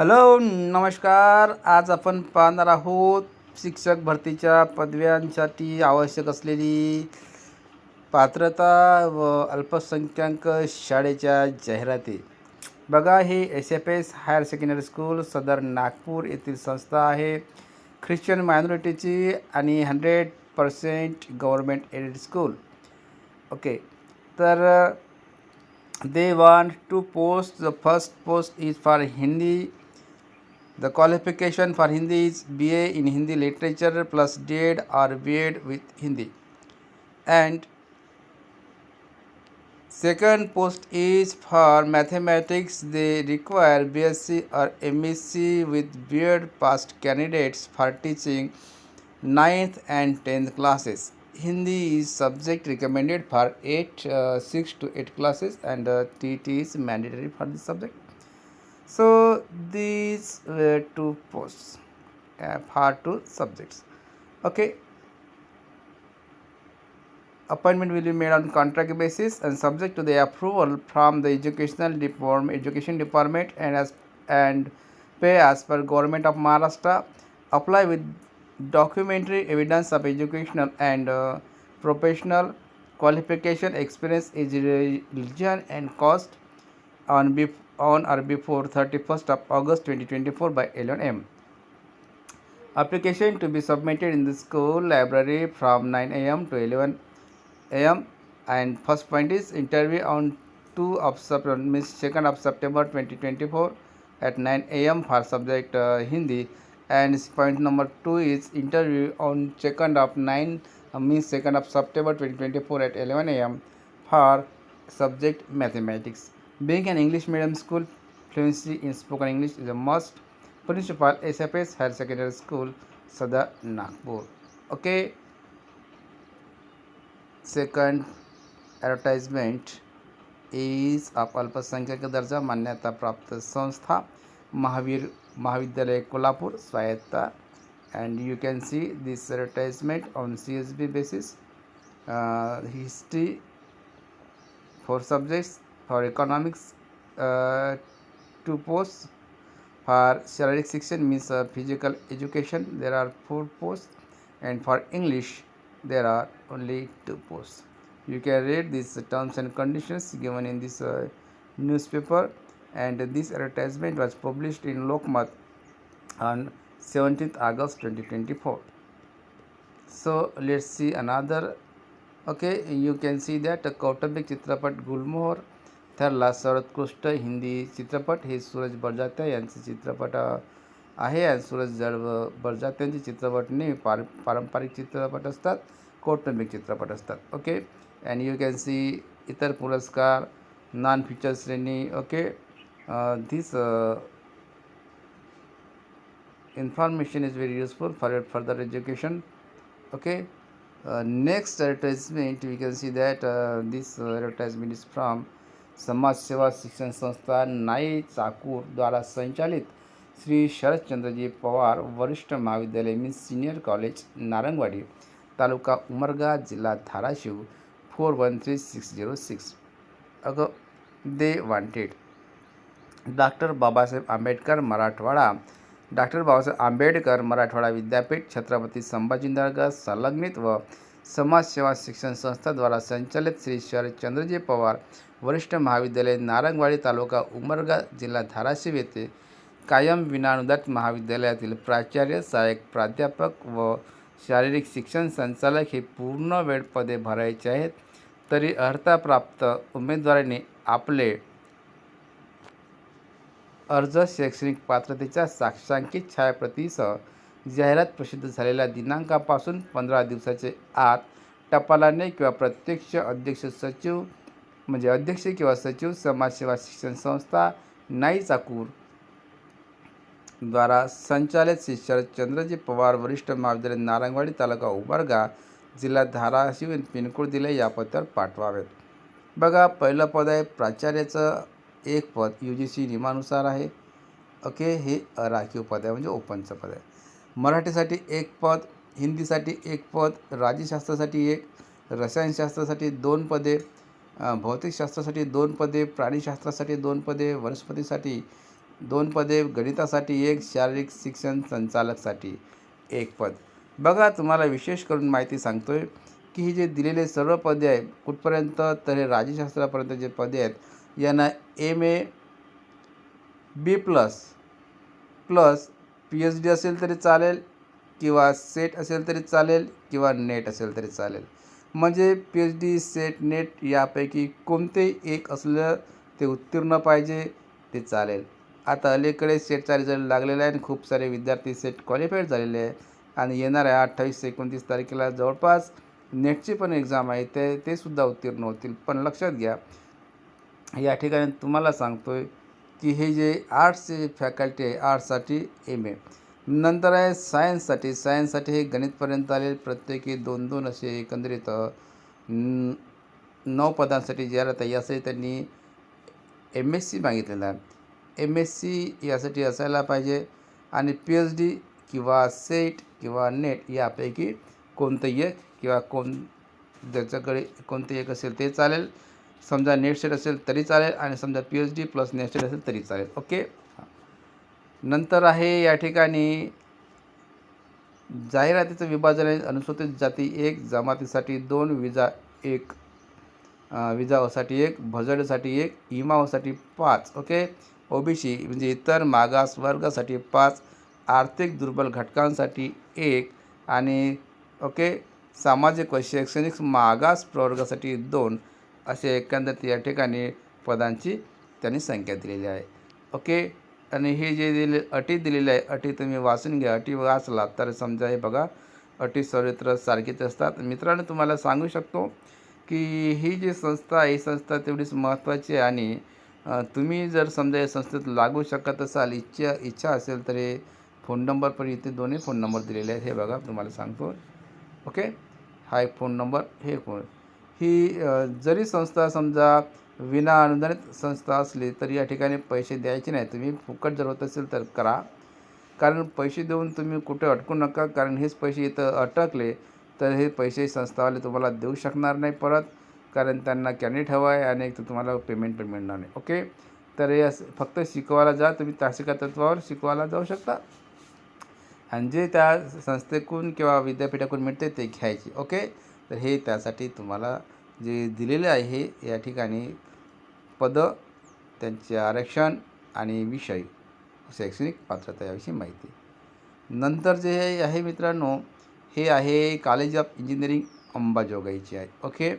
Hello नमस्कार. आज आपण पाहणार आहोत शिक्षक भरतीच्या पदव्यांसाठी आवश्यक असलेली पात्रता व अल्पसंख्याक शाळेच्या जाहिराती. बघा हे S F S higher secondary school सदर नागपूर येथील संस्था आहे. ख्रिश्चन मायनॉरिटीची आणि hundred percent government aided school. Okay तर uh, they want to post the first post is for Hindi the qualification for hindi is ba in hindi literature plus ded or bed with hindi. And second post is for mathematics. They require bsc or msc with beard past candidates for teaching ninth and 10th classes. Hindi is subject recommended for 8 uh, 6 to 8 classes and uh, tt is mandatory for this subject so these were two posts uh, for two subjects. Okay. Appointment will be made on contract basis and subject to the approval from the educational department education department and as and pay as per government of maharashtra. Apply with documentary evidence of educational and uh, professional qualification experience religion and cost on bef- on or before 31st of august 2024 by 11 am application to be submitted in the school library from 9 am to 11 am and first point is interview on 2 of September means 2nd of September 2024 at 9 am for subject uh, Hindi and point number 2 is interview on 2nd of 9 uh, means 2nd of September 2024 at 11 am for subject mathematics being an English medium school fluency in spoken English is a must principal SFS higher secondary school Sada Nagpur okay second advertisement is of अल्पसंख्याक दर्जा मान्यता प्राप्त संस्था महावीर महाविद्यालय Kolhapur स्वायत्ता and you can see this advertisement on C S B basis history for economics uh, posts for Sharik section means uh, physical education there are four posts and for English there are only two posts. You can read these terms and conditions given in this uh, newspaper and this advertisement was published in Lokmat on 17th August 2024. So let's see another okay you can see that Kautambik Chitrapat Gulmohar ठरला सर्वोत्कृष्ट हिंदी चित्रपट हे सूरज बडजात्या यांचे चित्रपट आहे. आणि सूरज जड बडजात्यांचे चित्रपट नेहमी पार पारंपरिक चित्रपट असतात कौटुंबिक चित्रपट असतात. Okay? And you can see इतर पुरस्कार नॉन फीचर श्रेणी okay? This information is very useful for your further education okay? Next advertisement we can see that this advertisement is from समाजसेवा समाज सेवा शिक्षण संस्था नाई चाकूर द्वारा संचालित श्री शरदचंद्रजी पवार वरिष्ठ महाविद्यालय मीन्स सिनियर कॉलेज नारंगवाडी तालुका उमरगा जिल्हा Dharashiv four one three six zero six. अगं they wanted. Doctor Babasaheb Ambedkar Marathwada. Doctor Babasaheb Ambedkar Marathwada विद्यापीठ छत्रपती संभाजीनगर संलग्नित व समाजसेवा शिक्षण संस्थाद्वारा संचालित श्री शरदचंद्रजी पवार वरिष्ठ महाविद्यालय नारंगवाडी तालुका उमरगा जिल्हा धाराशिव येथे कायम विनानुदात महाविद्यालयातील प्राचार्य सहाय्यक प्राध्यापक व शारीरिक शिक्षण संचालक हे पूर्ण वेळ पदे भरायचे आहेत. तरी अर्हताप्राप्त उमेदवारांनी आपले अर्ज शैक्षणिक पात्रतेच्या साक्षांकित छायाप्रतीसह जाहिरात प्रसिद्ध झालेल्या दिनांकापासून पंधरा दिवसाचे आत टपालाने किंवा प्रत्यक्ष अध्यक्ष सचिव म्हणजे अध्यक्ष किंवा सचिव समाजसेवा शिक्षण संस्था नाई चाकूर द्वारा संचालित श्री शरदचंद्रजी पवार वरिष्ठ महाविद्यालय नारंगवाडी तालुका उमरगा जिल्हा धाराशिव पिनकोड दिले या पत्त्यावर पाठवावेत. बघा पहिलं पद आहे प्राचार्याचं एक पद यू जी सी नियमानुसार आहे. ओके हे राखीव पद आहे म्हणजे ओपनचं पद आहे. मराठीसाठी एक पद हिंदीसाठी एक पद राज्यशास्त्रासाठी एक रसायनशास्त्रासाठी दोन पदे भौतिकशास्त्रासाठी दोन पदे प्राणीशास्त्रासाठी दोन पदे वनस्पतीसाठी दोन पदे गणितासाठी एक शारीरिक शिक्षण संचालकसाठी एक पद. बघा तुम्हाला विशेष करून माहिती सांगतो आहे की ही जे दिलेले सर्व पदे आहे कुठपर्यंत तर हे राज्यशास्त्रापर्यंत जे पदे आहेत यांना M A B plus plus P H D असेल तरी चालेल किंवा सेट असेल तरी चालेल किंवा नेट असेल तरी चालेल. म्हणजे P H D SET NET यापैकी कोणतेही एक असलं ते उत्तीर्ण पाहिजे ते चालेल. आता अलीकडे सेटचा रिझल्ट लागलेला आहे आणि खूप सारे विद्यार्थी सेट क्वालिफाईड झालेले आहे आणि येणाऱ्या अठ्ठावीस एकोणतीस तारखेला जवळपास नेटची पण एक्झाम आहे ते ते सुद्धा उत्तीर्ण होतील. पण लक्षात घ्या या ठिकाणी तुम्हाला सांगतो आहे की हे जे आर्ट्सचे फॅकल्टी आहे आर्ट्ससाठी एम ए नंतर आहे सायन्ससाठी सायन्ससाठी हे गणितपर्यंत आले प्रत्येकी दोन दोन असे एकंदरीत नऊ पदांसाठी जाहिरात आहे यासाठी त्यांनी एम एस सी मागितलेलं आहे. एम एस सी यासाठी असायला पाहिजे आणि पी एच डी किंवा सेट किंवा नेट यापैकी कोणतंही एक किंवा कोण ज्याच्याकडे कोणतंही एक असेल ते चालेल. समजा नेट सेट असेल तरी चालेल आणि समजा P H D plus NET SET असेल तरी चालेल. ओके? नंतर आहे या ठिकाणी जाहिरातीचं विभाजन आहे. अनुसूचित जाती एक जमातीसाठी दोन विजा एक. विजावासाठी एक भजडसाठी एक इमावासाठी पाच. ओके? ओबीसी म्हणजे इतर मागास वर्गासाठी पाच आर्थिक दुर्बल घटकांसाठी एक आणि ओके? सामाजिक व शैक्षणिक मागास प्रवर्गासाठी दोन. असे एकंदरीत या ठिकाणी पदांची त्यांनी संख्या दिलेली आहे. ओके? आणि हे जे दिले अटी दिलेली आहे अटी तुम्ही वाचून घ्या. अटी वाचला तर समजा हे बघा अटी सर्वत्र सारखीच असतात. मित्रांनो तुम्हाला सांगू शकतो की ही जी संस्था आहे ही संस्था तेवढीच महत्त्वाची आहे आणि तुम्ही जर समजा या संस्थेत लागू शकत असाल इच्छा इच्छा असेल तर हे फोन नंबर पण इथे दोन्ही फोन नंबर दिलेले आहेत. हे बघा तुम्हाला सांगतो. ओके? हा एक फोन नंबर हे फोन ही जरी संस्था समजा विना अनुदानित संस्था असली तरी या ठिकाणी पैसे द्यायचे नाही तुम्ही फुकट जर होत असेल तर करा. कारण पैसे देऊन तुम्ही कुठे अटकू नका. कारण हेच पैसे इथं अटकले तर हे पैसे संस्थावाले तुम्हाला देऊ शकणार नाही परत. कारण त्यांना कॅन्डिडेट हवं आहे आणि एक तर तुम्हाला पेमेंट पण मिळणार नाही. ओके? तर हे फक्त शिकवायला जा. तुम्ही तासिका तत्वावर शिकवायला जाऊ शकता. आणि जे त्या संस्थेकडून किंवा विद्यापीठाकडून मिळते ते घ्यायचे. ओके? तर हे त्यासाठी तुम्हाला जे दिलेले आहे या ठिकाणी पदं त्यांचे आरक्षण आणि विषय शैक्षणिक पात्रता याविषयी माहिती. नंतर जे हे आहे मित्रांनो हे आहे कॉलेज ऑफ इंजिनिअरिंग अंबाजोगाईचे आहे. ओके?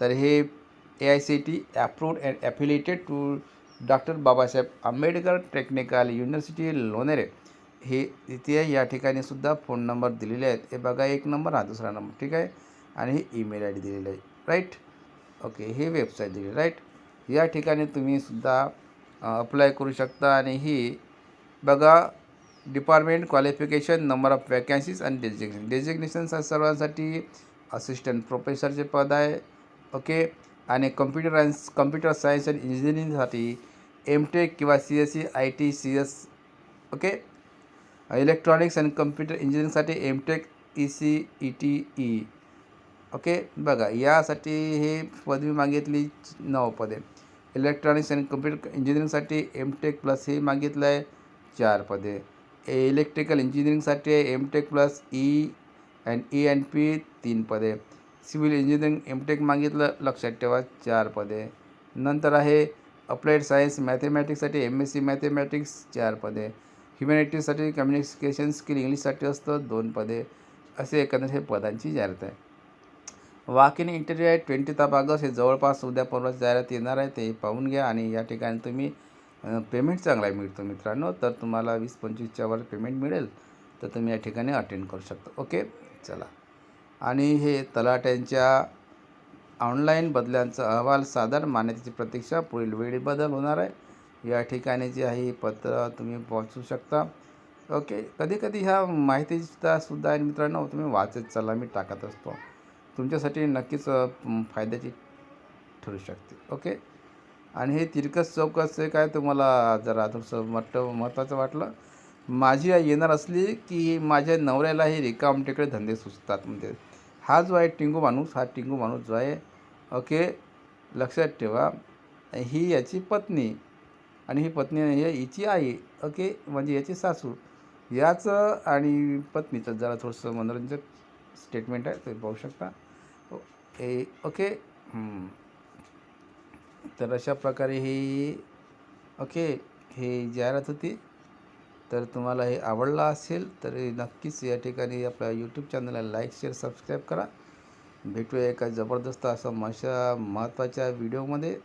तर हे A I C T approved and affiliated to doctor Babasaheb Ambedkar technical university Lonere. हे इथे या ठिकाणी सुद्धा फोन नंबर दिलेले आहेत. हे बघा एक नंबर हा दुसरा नंबर. ठीक आहे? आणि हे ईमेल आय डी दिलेलं आहे. राईट ओके हे वेबसाईट दिली राईट या ठिकाणी तुम्ही सुद्धा अप्लाय करू शकता आणि ही बघा department qualification number of vacancies आणि डेजिग्नेशन डेजिग्नेशन सर्वांसाठी असिस्टंट प्रोफेसरचे पद आहे. ओके आणि computer and computer science and इंजिनिअरिंगसाठी M tech किंवा C S C I T C S okay electronics and computer इंजिनिअरिंगसाठी M tech E C E T E okay? बघा यासाठी हे पदवी मागितली नऊ पदे इलेक्ट्रॉनिक्स अँड कम्प्युटर इंजिनिअरिंगसाठी एम टेक प्लस हे मागितलं आहे चार पदे electrical इंजिनिअरिंगसाठी M tech plus E and E and P तीन पदे सिव्हिल इंजिनिअरिंग एम टेक मागितलं लक्षात ठेवा चार पदे नंतर आहे अप्लाइड सायन्स मॅथेमॅटिक्ससाठी एम एस सी मॅथेमॅटिक्स चार पदे ह्युमॅनिटीजसाठी कम्युनिकेशन स्किल इंग्लिशसाठी असतं दोन पदे असे एकंदर हे पदांची जाहिरात आहे. वाकिन इंटरव्ह्यू आहे ट्वेंटी ऑफ ऑगस्ट हे जवळपास उद्या परवाच जाहिरात येणार आहे ते पाहून घ्या आणि या ठिकाणी तुम्ही पेमेंट चांगला मिळतो मित्रांनो. तर तुम्हाला वीस पंचवीसच्या वर पेमेंट मिळेल तर तुम्ही या ठिकाणी अटेंड करू शकता. ओके चला. आणि हे तलाट्यांच्या ऑनलाईन बदल्यांचा अहवाल साधारण मान्यतेची प्रतीक्षा पुढील वेळी बदल होणार आहे. या ठिकाणी जे आहे पत्र तुम्ही वाचू शकता. ओके कधी कधी ह्या माहितीचा सुद्धा आहे मित्रांनो तुम्ही वाचत चला मी टाकत असतो. तुमच्यासाठी नक्कीच फायद्याची ठरू शकते. ओके? आणि हे तिरकस चौकस काय तुम्हाला जरा थोडंसं मट महत्त्वाचं वाटलं? माझी आई येणार असली की माझ्या नवऱ्यालाही रिकामटेकडे धंदे सुचतात म्हणजे. हा जो आहे टिंगू माणूस हा टिंगू माणूस जो आहे ओके लक्षात ठेवा ही याची पत्नी आणि ही पत्नी आहे हिची आई ओके म्हणजे याची सासू याचं आणि पत्नीचं जरा थोडंसं मनोरंजक स्टेटमेंट आहे ते पाहू शकता. ए ओके. तर अशा प्रकारे ही ओके ही जाहिरात होती. तर तुम्हाला हे आवडलं असेल तर नक्कीच या ठिकाणी आपल्या यूट्यूब चॅनलला लाईक शेअर सबस्क्राईब करा. भेटूया एका जबरदस्त असा मशा महत्त्वाच्या व्हिडिओमध्ये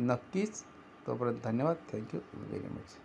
नक्कीच. तोपर्यंत धन्यवाद. Thank you very much